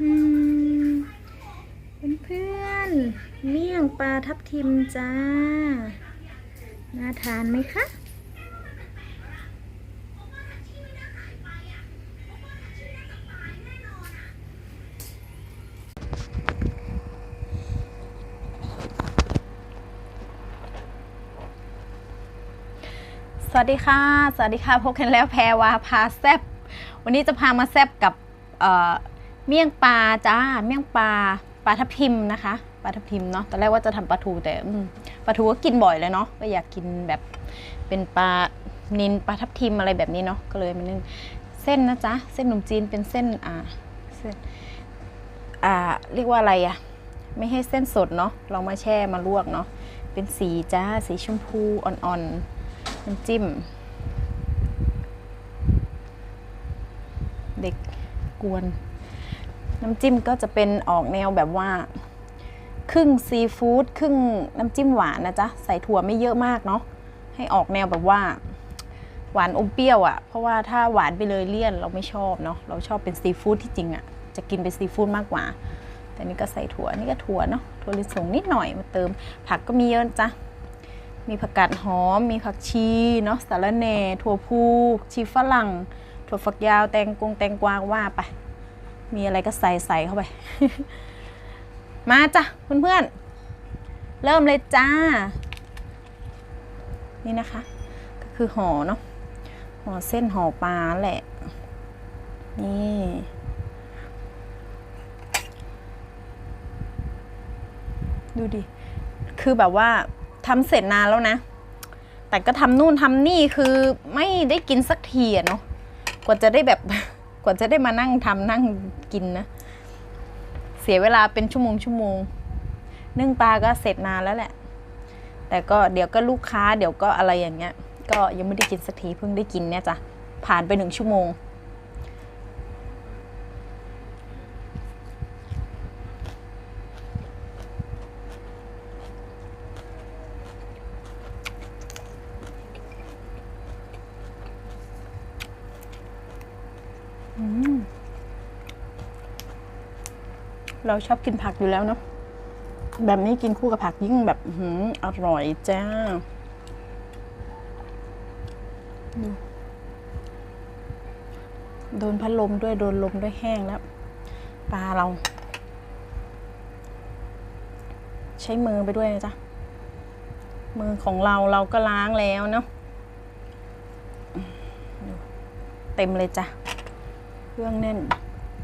อืมเพื่อนๆเมี่ยงปลาทับทิมจ้า น่าทานไหมคะสวัสดีค่ะ สวัสดีค่ะ พบกันแล้วแพรวาพาแซบวันนี้จะพามาแซบกับ เมี่ยงปลาจ้า เมี่ยงปลาปลาทับทิมนะคะปลาทับทิมเนาะตอนแรกว่าจะทำปลาทูแต่ปลาทูก็กินบ่อยเลยเนาะก็อยากกินแบบเป็นปลานินปลาทับทิมอะไรแบบนี้เนาะก็เลยมานึ่งเส้นนะจ๊ะเส้นขนมจีนเป็นเส้นอ่าเส้นอ่าเรียกว่าอะไรอะไม่ให้เส้นสดเนาะเรามาแช่มาลวกเนาะเป็นสีจ้าสีชมพูอ่อนๆน้ำจิ้ม เด็กกวน น้ำจิ้มก็จะเป็นออกแนวแบบว่า ครึ่งซีฟู้ดครึ่งน้ำจิ้มหวานนะจ๊ะ ใส่ถั่วไม่เยอะมากเนาะให้ออกแนวแบบว่า หวานอมเปรี้ยวอะ่ะ เพราะว่าถ้าหวานไปเลยเลี่ยนเราไม่ชอบเนาะเราชอบเป็นซีฟู้ดที่จริงอะ่ะ จะกินเป็นซีฟู้ดมากกว่า แต่นี่ก็ใส่ถั่วนี่ก็ถั่วเนาะถั่วลิสงนิดหน่อยมาเติม ผักก็มีเยอะจ้ะมีผักกาดหอม มีผักชีเนาะสาระแหน่ถั่วพูชีฝรั่งถั่วฝักยาวแตงกงแตงกวาว่าไป มีอะไรก็ใส่ใส่เข้าไป มาจ้ะเพื่อนๆ เริ่มเลยจ้า นี่นะคะ ก็คือห่อเนาะห่อเส้นห่อปลาแหละ นี่ดูดิ คือแบบว่าทำเสร็จนานแล้วนะ แต่ก็ทำนู่นทำนี่คือไม่ได้กินสักทีอะเนาะ กว่าจะได้แบบ กว่าจะได้มานั่งทำนั่งกินนะ เสียเวลาเป็นชั่วโมงชั่วโมงนึ่งปลาก็เสร็จนานแล้วแหละ แต่ก็เดี๋ยวก็ลูกค้าเดี๋ยวก็อะไรอย่างเงี้ย ก็ยังไม่ได้กินสักทีเพิ่งได้กินเนี่ยจ้ะผ่านไปหนึ่งชั่วโมง เราชอบกินผักอยู่แล้วเนาะแบบนี้กินคู่กับผักยิ่งแบบออร่อยจ้าโดนพัดลมด้วยโดนลมด้วยแห้งแล้วปลาเรา ใช้มือไปด้วยนะจ๊ะ มือของเราเราก็ล้างแล้วเนาะเต็มเลยจ้ะ ครื่องแน่น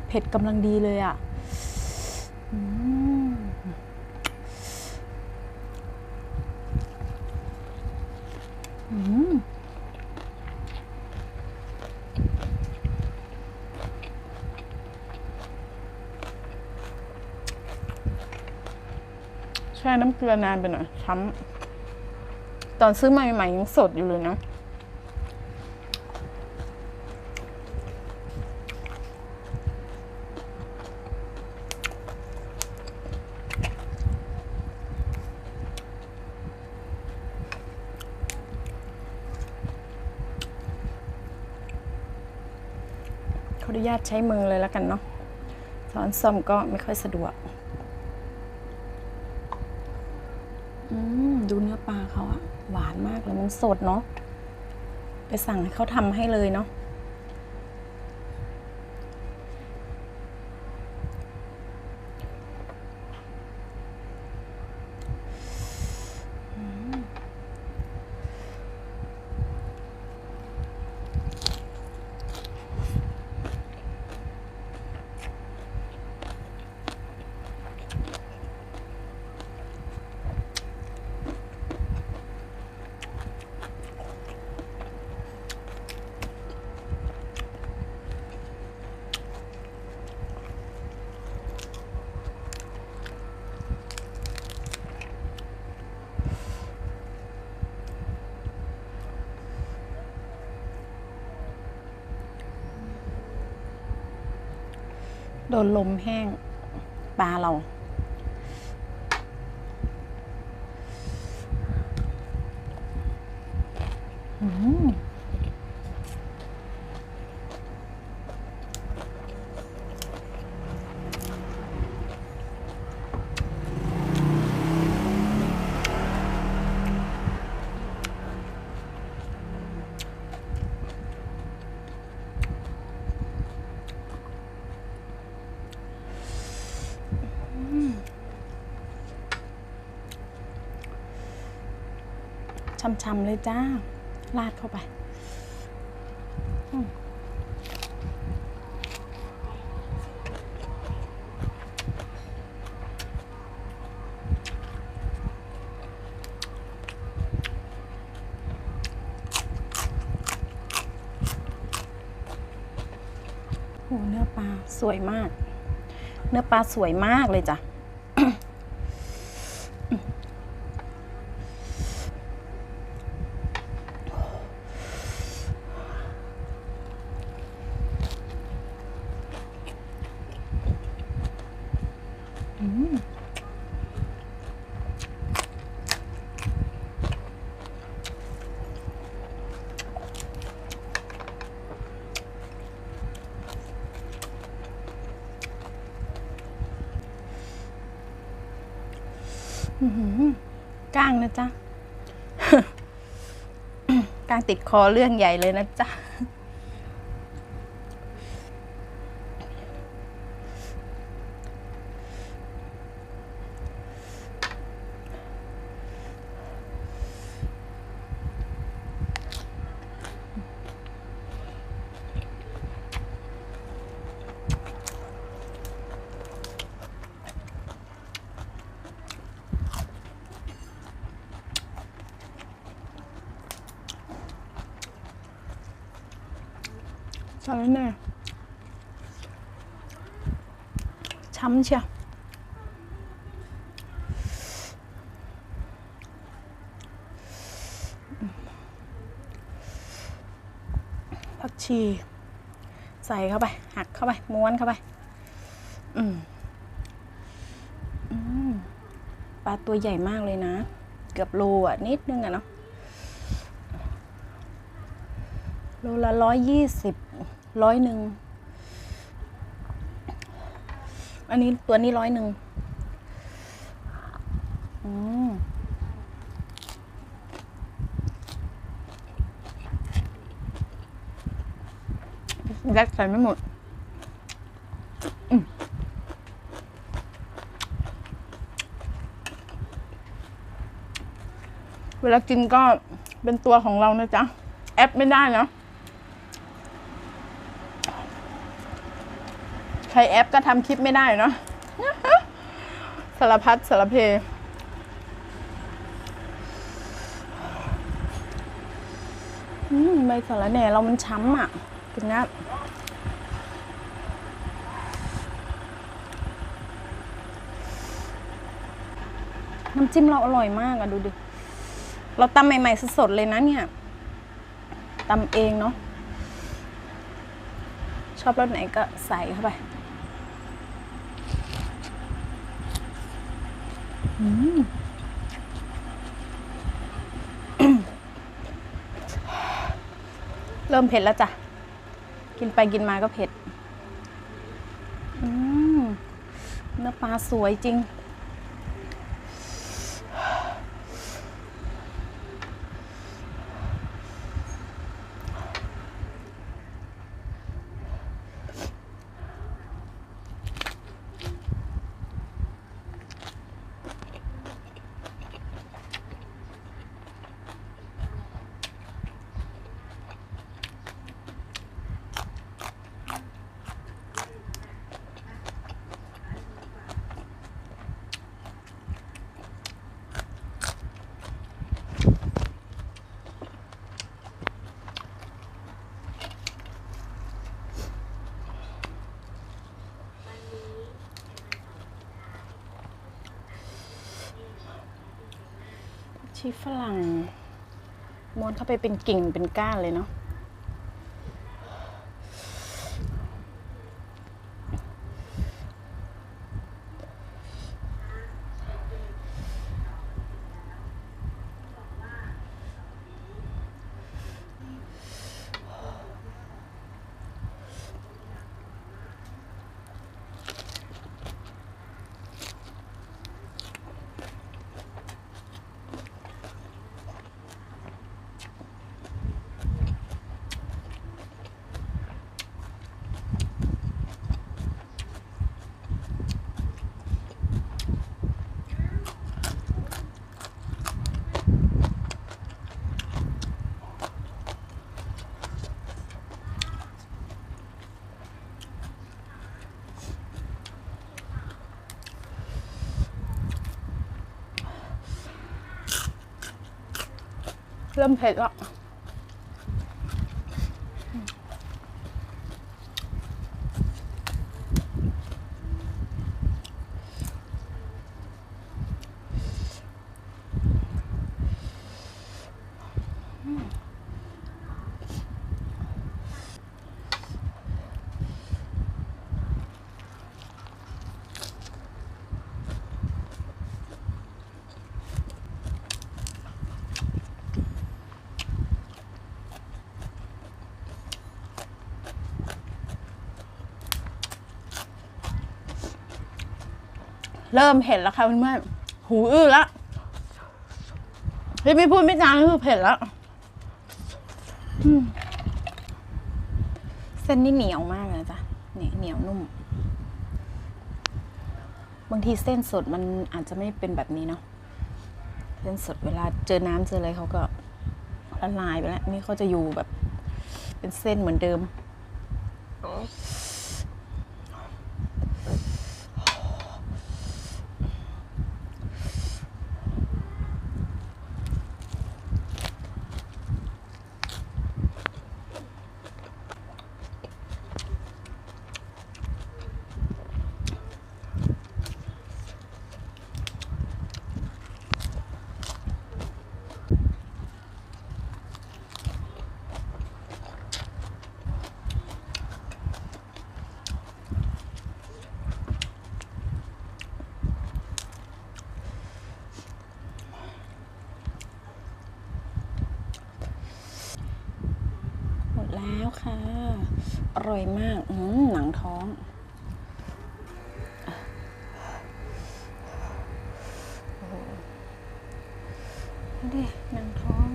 เผ็ดกำลังดีเลยอะ่ะแช่น้ำเกลือนานไปหน่อยช้ำตอนซื้อมาใหม่ๆยังสดอยู่เลยนะาตใช้มือเลยแล้วกันเนาะช้อนส้อมก็ไม่ค่อยสะดวกอืมดูเนื้อปลาเขาอะหวานมากเลยมันสดเนาะไปสั่งให้เขาทำให้เลยเนาะ นลมแห้งปลาเรา อืม ช่ำๆเลยจ้า ราดเข้าไปอืมโอ้เนื้อปลาสวยมาก เนื้อปลาสวยมากเลยจ้ะ ก้างนะจ๊ะก้างติดคอเรื่องใหญ่เลยนะจ๊ะ ใช่แน่ช้ำเชียวผักชี ใส่เข้าไป หักเข้าไป ม้วนเข้าไป อืมอืมปลาตัวใหญ่มากเลยนะ เกือบโลอะ นิดนึงอะเนาะโลละร้อยยี่สิบ ร้อยหนึ่ง อันนี้ตัวนี้ร้อยหนึ่งอืมยัดใส่ไม่หมดเวลากินก็เป็นตัวของเรานะจ๊ะ แอปไม่ได้นะ ช้แอปก็ทำคลิปไม่ได้เนาะสารพัดสารเพอืมใบสารแหน่เรามันช้ำอะกินนะน้ำจิ้มเราอร่อยมากอะดูดิ เราตำใหม่ ๆ สดๆเลยนะเนี่ยตำเองเนาะ ชอบรสไหนก็ใส่เข้าไป อืม เริ่มเผ็ดแล้วจ้ะ กินไปกินมาก็เผ็ดเนื้อปลาสวยจริง ชีฝรั่งม้วนเข้าไปเป็นกิ่งเป็นก้านเลยเนาะ เริ่มเผ็ดแล้ว เริ่มเผ็ดแล้วค่ะเพื่อนๆหูอื้อละที่ไม่พูดไม่จาก็คือเผ็ดแล้วเส้นนี่เหนียวมากเลยจ้ะเนี่ยเหนียวนุ่ม บางทีเส้นสดมันอาจจะไม่เป็นแบบนี้เนาะเส้นสดเวลาเจอน้ำเจออะไรเขาก็ละลายไปแล้ว นี่เขาจะอยู่แบบ เป็นเส้นเหมือนเดิมดแล้วค่ะ อ ร่อยมากอืมหนังท้องโอ้โหดูดิหนังท้อง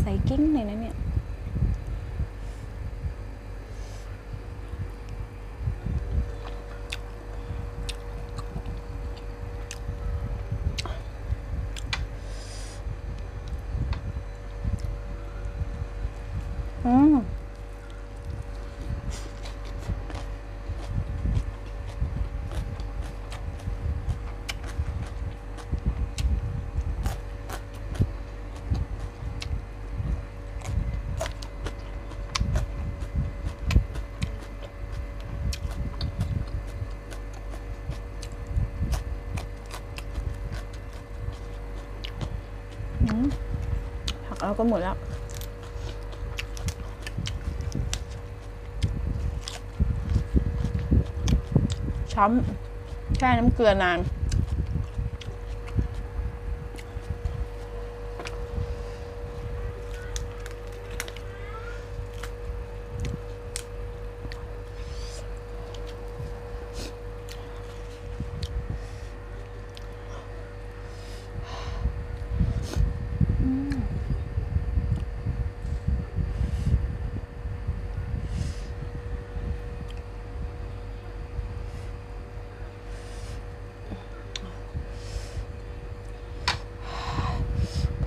ใส่กิ้งเลยนะเนี่ย อืม อืมผั ก็หมดแล้ว ช้ำแช่น้ำเกลือนาน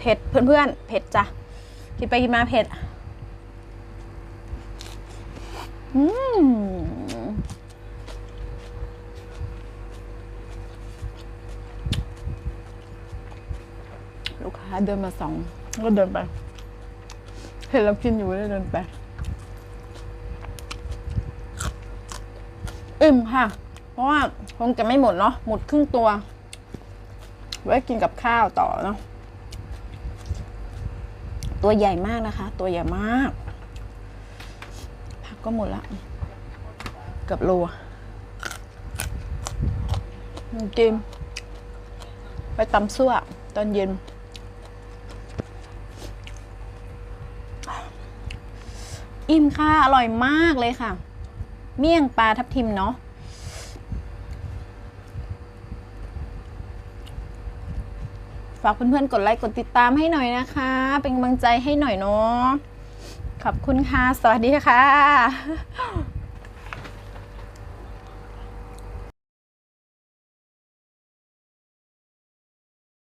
ผ็ดเพื่อนๆ เผ็ดจ้ะ กินไปกินมาเผ็ด อืมลูกค้าเดินมาสอง ก็เดินไป เห็นเรากินอยู่เลยเดินไปอิ่มค่ะ เพราะว่าคงจะไม่หมดเนาะหมดครึ่งตัว ไว้กินกับข้าวต่อเนาะ ตัวใหญ่มากนะคะ ตัวใหญ่มาก ผักก็หมดละเกือบโลน้ำจิ้มไปตำซั่วตอนเย็น อิ่มค่ะ อร่อยมากเลยค่ะ เมี่ยงปลาทับทิมเนาะากเพื่อนๆ กดไลค์กดติดตามให้หน่อยนะคะ เป็นกำลังใจให้หน่อยเนาะขอบคุณค่ะ สวัสดีค่ะ